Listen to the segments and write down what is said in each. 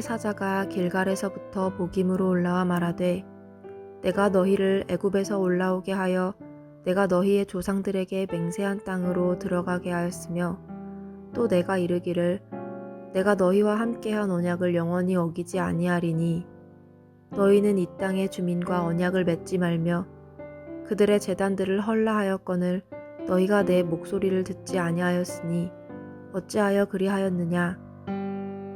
사자가 길갈에서부터 복임으로 올라와 말하되 내가 너희를 애굽에서 올라오게 하여 내가 너희의 조상들에게 맹세한 땅으로 들어가게 하였으며 또 내가 이르기를 내가 너희와 함께한 언약을 영원히 어기지 아니하리니 너희는 이 땅의 주민과 언약을 맺지 말며 그들의 재단들을 헐라하였거늘 너희가 내 목소리를 듣지 아니하였으니 어찌하여 그리하였느냐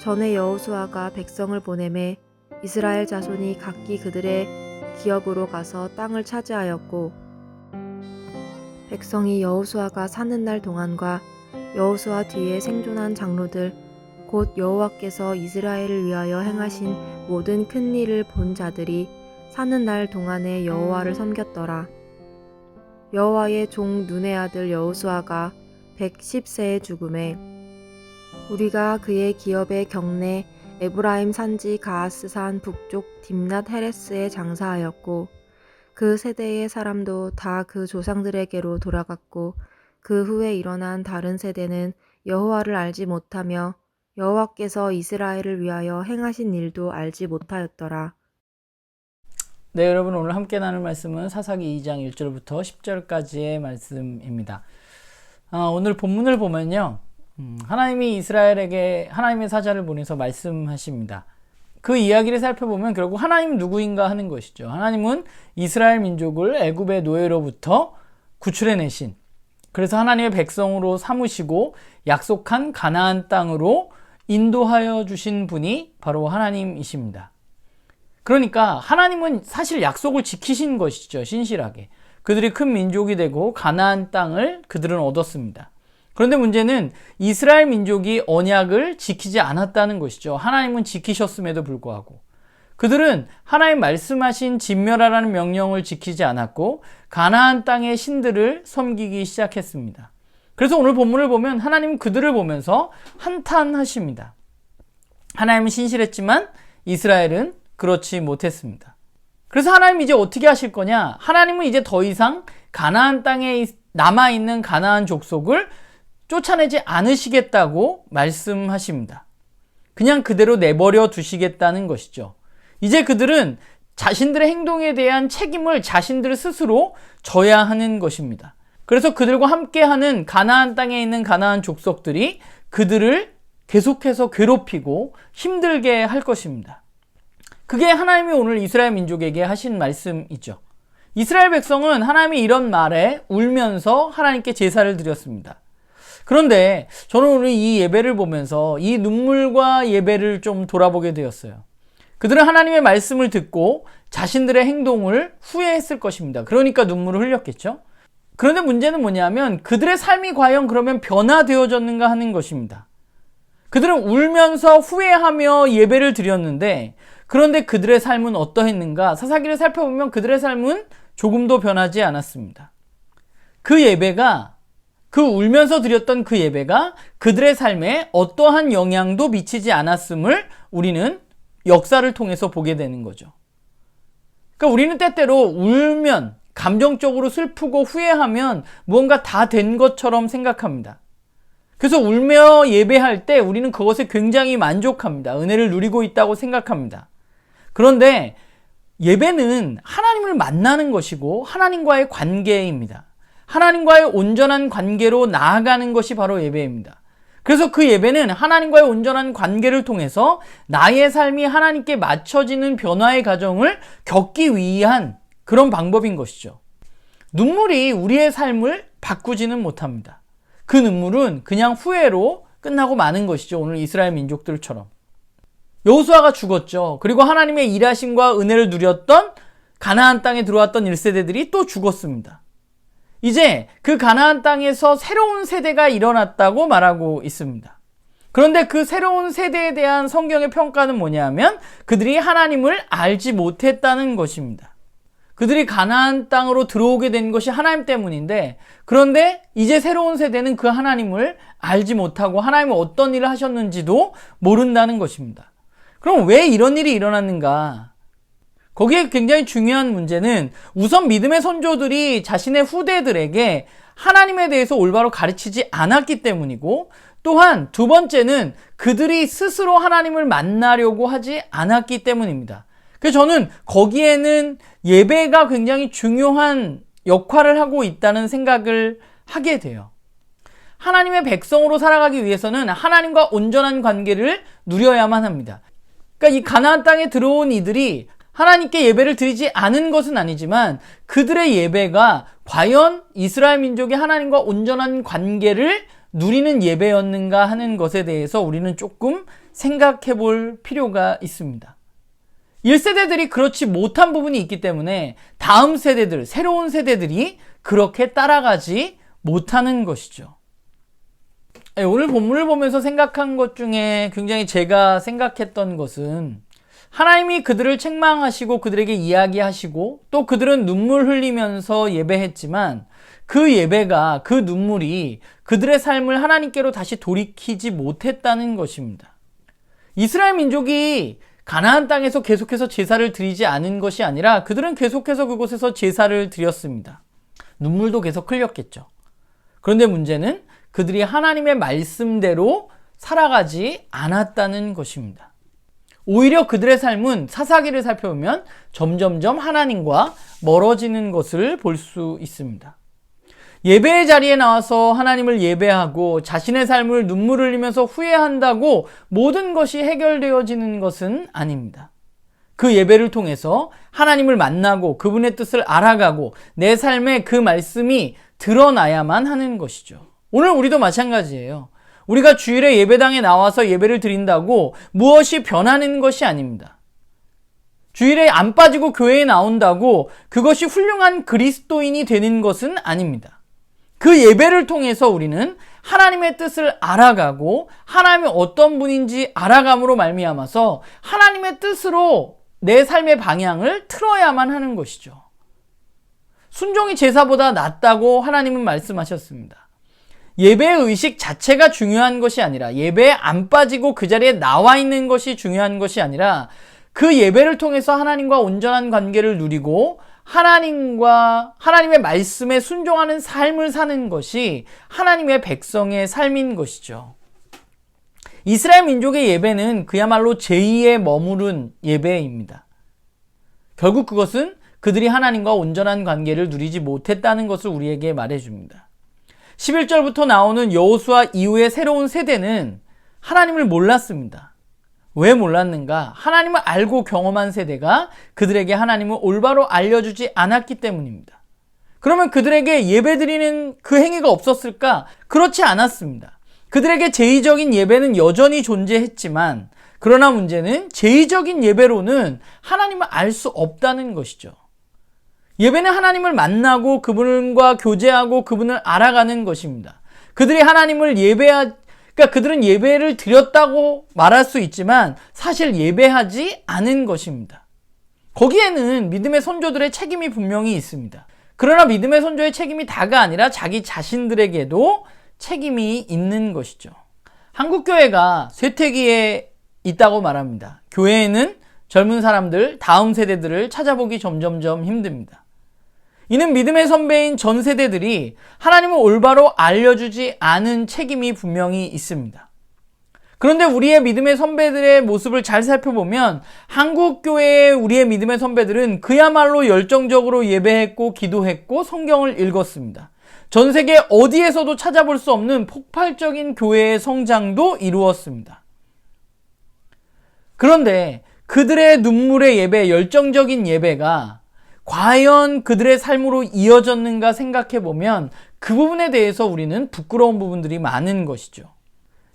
전에 여호수아가 백성을 보내매 이스라엘 자손이 각기 그들의 기업으로 가서 땅을 차지하였고 백성이 여호수아가 사는 날 동안과 여호수아 뒤에 생존한 장로들 곧 여호와께서 이스라엘을 위하여 행하신 모든 큰 일을 본 자들이 사는 날 동안에 여호와를 섬겼더라. 여호와의 종 눈의 아들 여호수아가 110세에 죽음에 우리가 그의 기업의 경내 에브라임 산지 가하스산 북쪽 딥낫 헤레스에 장사하였고 그 세대의 사람도 다 그 조상들에게로 돌아갔고 그 후에 일어난 다른 세대는 여호와를 알지 못하며 여호와께서 이스라엘을 위하여 행하신 일도 알지 못하였더라. 네, 여러분 오늘 함께 나눌 말씀은 사사기 2장 1절부터 10절까지의 말씀입니다. 아, 오늘 본문을 보면요. 음, 하나님이 이스라엘에게 하나님의 사자를 보내서 말씀하십니다. 그 이야기를 살펴보면 결국 하나님 누구인가 하는 것이죠. 하나님은 이스라엘 민족을 애굽의 노예로부터 구출해내신 그래서 하나님의 백성으로 삼으시고 약속한 가나안 땅으로 인도하여 주신 분이 바로 하나님이십니다. 그러니까 하나님은 사실 약속을 지키신 것이죠. 신실하게. 그들이 큰 민족이 되고 가나안 땅을 그들은 얻었습니다. 그런데 문제는 이스라엘 민족이 언약을 지키지 않았다는 것이죠. 하나님은 지키셨음에도 불구하고. 그들은 하나님 말씀하신 진멸하라는 명령을 지키지 않았고 가나안 땅의 신들을 섬기기 시작했습니다. 그래서 오늘 본문을 보면 하나님은 그들을 보면서 한탄하십니다. 하나님은 신실했지만 이스라엘은 그렇지 못했습니다. 그래서 하나님 이제 어떻게 하실 거냐? 하나님은 이제 더 이상 가나안 땅에 남아 있는 가나안 족속을 쫓아내지 않으시겠다고 말씀하십니다. 그냥 그대로 내버려 두시겠다는 것이죠. 이제 그들은 자신들의 행동에 대한 책임을 자신들 스스로 져야 하는 것입니다. 그래서 그들과 함께하는 가나안 땅에 있는 가나안 족속들이 그들을 계속해서 괴롭히고 힘들게 할 것입니다. 그게 하나님이 오늘 이스라엘 민족에게 하신 말씀이죠. 이스라엘 백성은 하나님이 이런 말에 울면서 하나님께 제사를 드렸습니다. 그런데 저는 오늘 이 예배를 보면서 이 눈물과 예배를 좀 돌아보게 되었어요. 그들은 하나님의 말씀을 듣고 자신들의 행동을 후회했을 것입니다. 그러니까 눈물을 흘렸겠죠? 그런데 문제는 뭐냐면 그들의 삶이 과연 그러면 변화되어졌는가 하는 것입니다. 그들은 울면서 후회하며 예배를 드렸는데 그런데 그들의 삶은 어떠했는가? 사사기를 살펴보면 그들의 삶은 조금도 변하지 않았습니다. 그 예배가 그 울면서 드렸던 그 예배가 그들의 삶에 어떠한 영향도 미치지 않았음을 우리는 역사를 통해서 보게 되는 거죠. 그러니까 우리는 때때로 울면 감정적으로 슬프고 후회하면 무언가 다 된 것처럼 생각합니다. 그래서 울며 예배할 때 우리는 그것에 굉장히 만족합니다. 은혜를 누리고 있다고 생각합니다. 그런데 예배는 하나님을 만나는 것이고 하나님과의 관계입니다. 하나님과의 온전한 관계로 나아가는 것이 바로 예배입니다. 그래서 그 예배는 하나님과의 온전한 관계를 통해서 나의 삶이 하나님께 맞춰지는 변화의 과정을 겪기 위한 그런 방법인 것이죠. 눈물이 우리의 삶을 바꾸지는 못합니다. 그 눈물은 그냥 후회로 끝나고 마는 것이죠. 오늘 이스라엘 민족들처럼. 여호수아가 죽었죠. 그리고 하나님의 일하심과 은혜를 누렸던 가나안 땅에 들어왔던 1세대들이 또 죽었습니다. 이제 그 가나안 땅에서 새로운 세대가 일어났다고 말하고 있습니다. 그런데 그 새로운 세대에 대한 성경의 평가는 뭐냐면 그들이 하나님을 알지 못했다는 것입니다. 그들이 가나안 땅으로 들어오게 된 것이 하나님 때문인데 그런데 이제 새로운 세대는 그 하나님을 알지 못하고 하나님은 어떤 일을 하셨는지도 모른다는 것입니다. 그럼 왜 이런 일이 일어났는가? 거기에 굉장히 중요한 문제는 우선 믿음의 선조들이 자신의 후대들에게 하나님에 대해서 올바로 가르치지 않았기 때문이고 또한 두 번째는 그들이 스스로 하나님을 만나려고 하지 않았기 때문입니다. 그래서 저는 거기에는 예배가 굉장히 중요한 역할을 하고 있다는 생각을 하게 돼요. 하나님의 백성으로 살아가기 위해서는 하나님과 온전한 관계를 누려야만 합니다. 그러니까 이 가나안 땅에 들어온 이들이 하나님께 예배를 드리지 않은 것은 아니지만 그들의 예배가 과연 이스라엘 민족이 하나님과 온전한 관계를 누리는 예배였는가 하는 것에 대해서 우리는 조금 생각해 볼 필요가 있습니다. 1세대들이 그렇지 못한 부분이 있기 때문에 다음 세대들, 새로운 세대들이 그렇게 따라가지 못하는 것이죠. 예, 오늘 본문을 보면서 생각한 것 중에 굉장히 제가 생각했던 것은 하나님이 그들을 책망하시고 그들에게 이야기하시고 또 그들은 눈물 흘리면서 예배했지만 그 예배가 그 눈물이 그들의 삶을 하나님께로 다시 돌이키지 못했다는 것입니다. 이스라엘 민족이 가나안 땅에서 계속해서 제사를 드리지 않은 것이 아니라 그들은 계속해서 그곳에서 제사를 드렸습니다. 눈물도 계속 흘렸겠죠. 그런데 문제는 그들이 하나님의 말씀대로 살아가지 않았다는 것입니다. 오히려 그들의 삶은 사사기를 살펴보면 점점점 하나님과 멀어지는 것을 볼 수 있습니다. 예배의 자리에 나와서 하나님을 예배하고 자신의 삶을 눈물 흘리면서 후회한다고 모든 것이 해결되어지는 것은 아닙니다. 그 예배를 통해서 하나님을 만나고 그분의 뜻을 알아가고 내 삶에 그 말씀이 드러나야만 하는 것이죠. 오늘 우리도 마찬가지예요. 우리가 주일에 예배당에 나와서 예배를 드린다고 무엇이 변하는 것이 아닙니다. 주일에 안 빠지고 교회에 나온다고 그것이 훌륭한 그리스도인이 되는 것은 아닙니다. 그 예배를 통해서 우리는 하나님의 뜻을 알아가고 하나님이 어떤 분인지 알아감으로 말미암아서 하나님의 뜻으로 내 삶의 방향을 틀어야만 하는 것이죠. 순종이 제사보다 낫다고 하나님은 말씀하셨습니다. 예배의 의식 자체가 중요한 것이 아니라 예배에 안 빠지고 그 자리에 나와 있는 것이 중요한 것이 아니라 그 예배를 통해서 하나님과 온전한 관계를 누리고 하나님과 하나님의 말씀에 순종하는 삶을 사는 것이 하나님의 백성의 삶인 것이죠. 이스라엘 민족의 예배는 그야말로 제2의 머무른 예배입니다. 결국 그것은 그들이 하나님과 온전한 관계를 누리지 못했다는 것을 우리에게 말해줍니다. 11절부터 나오는 여호수아 이후의 새로운 세대는 하나님을 몰랐습니다. 왜 몰랐는가? 하나님을 알고 경험한 세대가 그들에게 하나님을 올바로 알려주지 않았기 때문입니다. 그러면 그들에게 예배드리는 그 행위가 없었을까? 그렇지 않았습니다. 그들에게 제의적인 예배는 여전히 존재했지만, 그러나 문제는 제의적인 예배로는 하나님을 알 수 없다는 것이죠. 예배는 하나님을 만나고 그분과 교제하고 그분을 알아가는 것입니다. 그들이 하나님을 예배하, 그러니까 그들은 예배를 드렸다고 말할 수 있지만 사실 예배하지 않은 것입니다. 거기에는 믿음의 선조들의 책임이 분명히 있습니다. 그러나 믿음의 선조의 책임이 다가 아니라 자기 자신들에게도 책임이 있는 것이죠. 한국교회가 쇠퇴기에 있다고 말합니다. 교회에는 젊은 사람들, 다음 세대들을 찾아보기 점점점 힘듭니다. 이는 믿음의 선배인 전 세대들이 하나님을 올바로 알려주지 않은 책임이 분명히 있습니다. 그런데 우리의 믿음의 선배들의 모습을 잘 살펴보면 한국 교회의 우리의 믿음의 선배들은 그야말로 열정적으로 예배했고 기도했고 성경을 읽었습니다. 전 세계 어디에서도 찾아볼 수 없는 폭발적인 교회의 성장도 이루었습니다. 그런데 그들의 눈물의 예배, 열정적인 예배가 과연 그들의 삶으로 이어졌는가 생각해 보면 그 부분에 대해서 우리는 부끄러운 부분들이 많은 것이죠.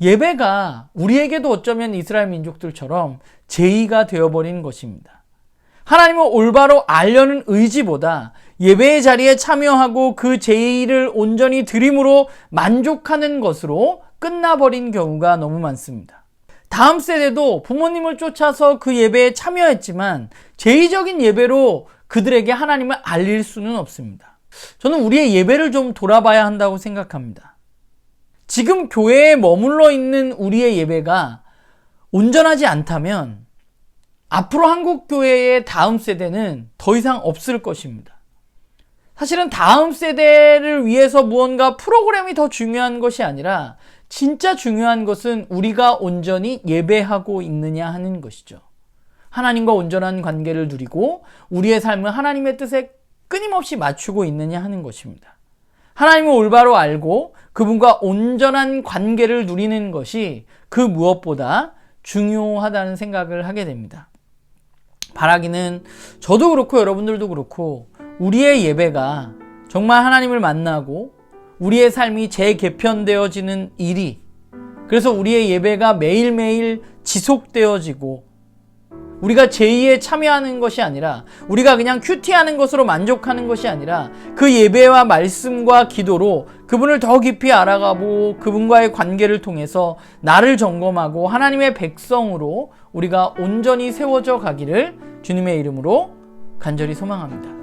예배가 우리에게도 어쩌면 이스라엘 민족들처럼 제의가 되어버린 것입니다. 하나님을 올바로 알려는 의지보다 예배의 자리에 참여하고 그 제의를 온전히 드림으로 만족하는 것으로 끝나버린 경우가 너무 많습니다. 다음 세대도 부모님을 쫓아서 그 예배에 참여했지만 제의적인 예배로 그들에게 하나님을 알릴 수는 없습니다. 저는 우리의 예배를 좀 돌아봐야 한다고 생각합니다. 지금 교회에 머물러 있는 우리의 예배가 온전하지 않다면 앞으로 한국 교회의 다음 세대는 더 이상 없을 것입니다. 사실은 다음 세대를 위해서 무언가 프로그램이 더 중요한 것이 아니라 진짜 중요한 것은 우리가 온전히 예배하고 있느냐 하는 것이죠. 하나님과 온전한 관계를 누리고 우리의 삶을 하나님의 뜻에 끊임없이 맞추고 있느냐 하는 것입니다. 하나님을 올바로 알고 그분과 온전한 관계를 누리는 것이 그 무엇보다 중요하다는 생각을 하게 됩니다. 바라기는 저도 그렇고 여러분들도 그렇고 우리의 예배가 정말 하나님을 만나고 우리의 삶이 재개편되어지는 일이 그래서 우리의 예배가 매일매일 지속되어지고 우리가 제의에 참여하는 것이 아니라 우리가 그냥 큐티하는 것으로 만족하는 것이 아니라 그 예배와 말씀과 기도로 그분을 더 깊이 알아가고 그분과의 관계를 통해서 나를 점검하고 하나님의 백성으로 우리가 온전히 세워져 가기를 주님의 이름으로 간절히 소망합니다.